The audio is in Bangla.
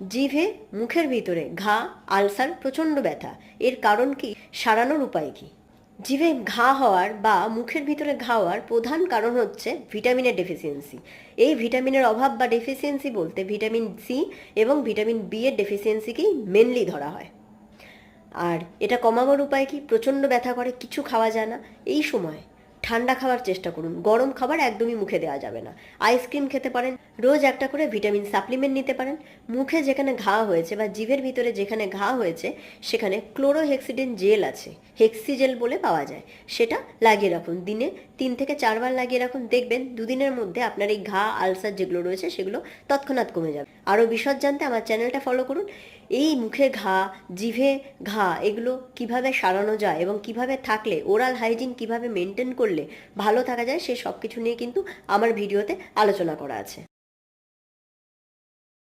জিভে, মুখের ভিতরে ঘা, আলসার, প্রচণ্ড ব্যথা। এর কারণ কি? সারানোর উপায় কি? জিভে ঘা হওয়ার বা মুখের ভিতরে ঘা হওয়ার প্রধান কারণ হচ্ছে ভিটামিনের ডেফিসিয়েন্সি এই ভিটামিনের অভাব বা ডেফিসিয়েন্সি বলতে ভিটামিন সি এবং ভিটামিন বি এর ডেফিসিয়েন্সিকেই মেনলি ধরা হয়। আর এটা কমাবার উপায় কি? প্রচণ্ড ব্যথা করে, কিছু খাওয়া যায় না। এই সময় ঠান্ডা খাওয়ার চেষ্টা করুন। গরম খাবার একদমই মুখে দেওয়া যাবে না। আইসক্রিম খেতে পারেন, রোজ একটা করে ভিটামিন সাপ্লিমেন্ট নিতে পারেন। মুখে যেখানে ঘা হয়েছে বা জিভের ভিতরে যেখানে ঘা হয়েছে, সেখানে ক্লোরোহেক্সিডেন জেল আছে। হেক্সি জেল বলে পাওয়া যায়। সেটা লাগিয়ে রাখুন। দিনে তিন থেকে চারবার লাগিয়ে রাখুন। দেখবেন দুদিনের মধ্যে আপনার এই ঘা, আলসার যেগুলো রয়েছে, সেগুলো তৎক্ষণাৎ কমে যাবে। আরও বিশদ জানতে আমার চ্যানেলটা ফলো করুন। এই মুখে ঘা, জিভে ঘা, এগুলো কীভাবে সারানো যায় এবং কীভাবে থাকলে ওরাল হাইজিন কীভাবে মেনটেন করলে ভালো থাকা যায় সে সব কিছু নিয়ে কিন্তু আমার ভিডিওতে আলোচনা করা আছে।